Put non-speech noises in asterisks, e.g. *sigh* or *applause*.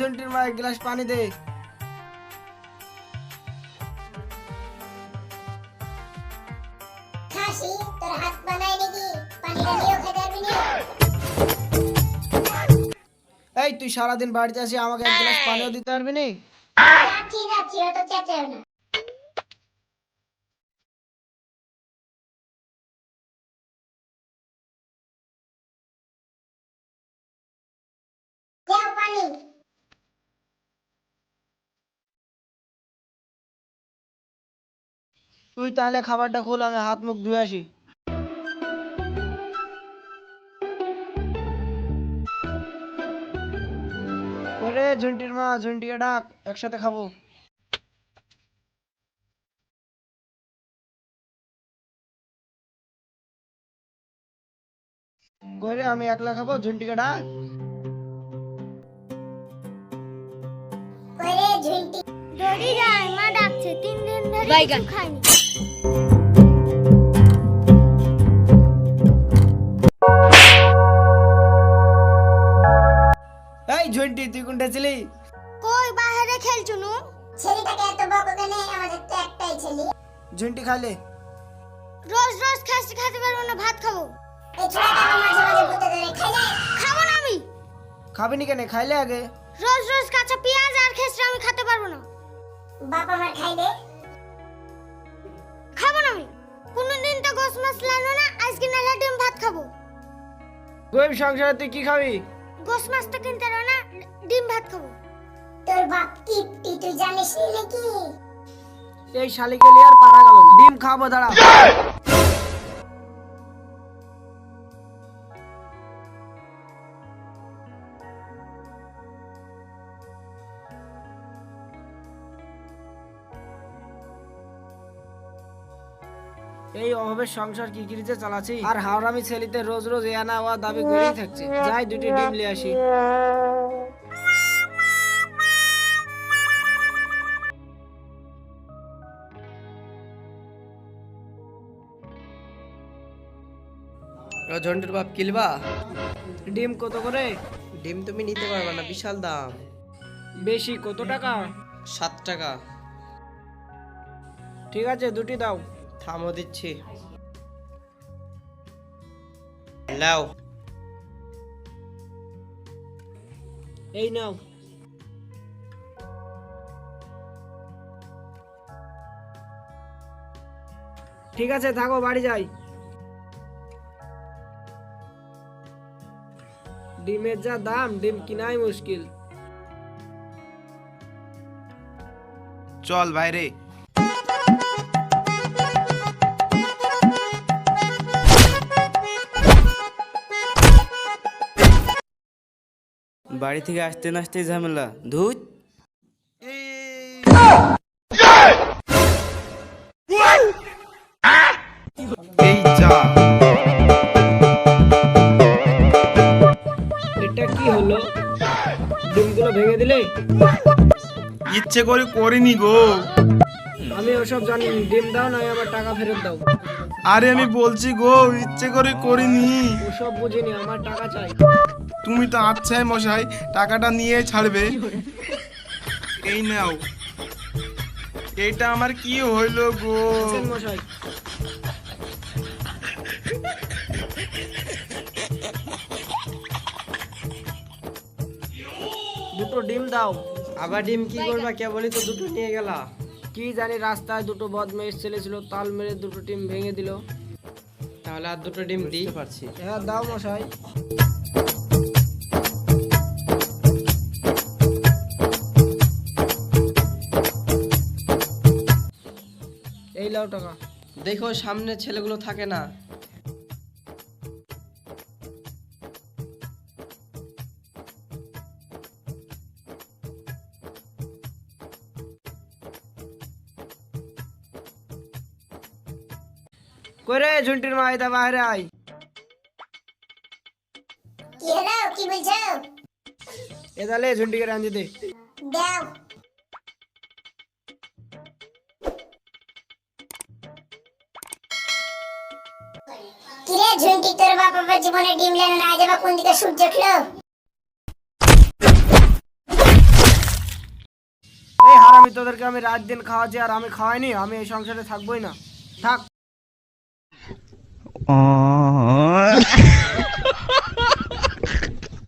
ঝন্টির মা এক গ্লাস পানি দে। খাসি তোর হাত বানায় নাকি? পানিটা নিয়েও খেতে পারবি না? এই তুই সারাদিন বাড়িতে আসি আমাকে এক গ্লাস পানিও দিতে পারবি চেঁচাও না। তুই তাহলে খাবারটা খোল আমি হাত মুখ ধুয়ে আসি। করে ঝুন্টির মা ঝুন্টিকে ডাক একসাথে খাব। করে আমি একলা খাব ঝুন্টিকে ডাক। ঝুন্টি। দড়ি যায় মা ডাকছে তিন দিন ধরে খাইনি ঝুন্টি তুই কোনটা ছিলি কই বাইরে খেলছো নু? ছেলেটাকে এত বকো কেন আমাদের তো একটাই ছেলে। ঝুন্টি খাইলে? রোজ রোজ খাসি খেতে পারব না ভাত খাব। এই ছোড়াটা আমার মাঝে মাঝে ভূতে ধরে খাইলে খাব না আমি। খাবি নি কেন খাইলে আগে? রোজ রোজ কাঁচা পেঁয়াজ আর খেসরা আমি খেতে পারব না। বাপ আমার খাইলে? খাব না আমি। কোনোদিন তো গোস মাছ লানো না আজকে নালা ডিম ভাত খাব। গরিব সংসারে তুই কি খাবি? গোস মাছ তো কিনতে পারো না ডিম ভাত খাব। তোর বাপ কিপটি তুই জানিস নাকি? এই শালিকে লিয়ে আর পারা গেল না। ডিম খাব দাঁড়া। *laughs* এই অভাবের সংসার কি কিরিতে চালাচ্ছি? আর হাওড়ামি ছেলিতে রোজ রোজ এ না ওয়া দাবি করেই থাকছে। যাই দুটি ডিম লিয়ে আসি। ঝন্টুর বাপ কিলবা? ডিম কত করে? ডিম তুমি নিতে পারবে না বিশাল দাম। বেশি কত টাকা? সাত টাকা। ঠিক আছে দুটি দাও। থামো দিচ্ছি। লাও এই নাও। ঠিক আছে থাকো বাড়ি যাই। ডিমের যা দাম ডিম কিনাই মুশকিল। চল বাইরে। বাড়ি থেকে আসতে না আসতে ঝামেলা। ধুত এই যা। এটা কি হলো? ডিমগুলো ভেঙে দিলে? ইচ্ছে করে করিনি গো। আমি ওসব জানি না। ডিম দাও না আমার টাকা ফেরত দাও। আরে আমি বলছি গো ইচ্ছে করে করিনি। ওসব বুঝিনি আমার টাকা চাই। তুমি তো আচ্ছাই মশাই টাকাটা নিয়ে ছাড়বে। এই নাও। এইটা আমার কি হইল গো? মশাই। দুটো ডিম দাও। আবার ডিম কি করবা? কে বলি তো দুটো নিয়ে গেলা? কি জানি রাস্তায় দুটো বদমেশ ছেলে ছিল তাল মেরে দুটো টিম ভেঙে দিল। তাহলে আর দুটো ডিম দিই পারছি। হ্যাঁ দাও মশাই। এই লাও টাকা। দেখো সামনে ছেলেগুলো থাকে না। করে ঝুন্টির মা এটা বাইরে আয়। কি হলো? কি বলছো? এ তাহলে ঝুন্টিকে রাঁধি দে। দাও। কিরে ঝুন্টি তোর বাপ জীবনে ডিম লেন না যাবা কোন দিকে সূর্য উঠল? আমি তোদেরকে আমি রাত দিন খাওয়াচ্ছি আর আমি খাওয়াইনি আমি এই সংসারে থাকবোই না। থাক। on.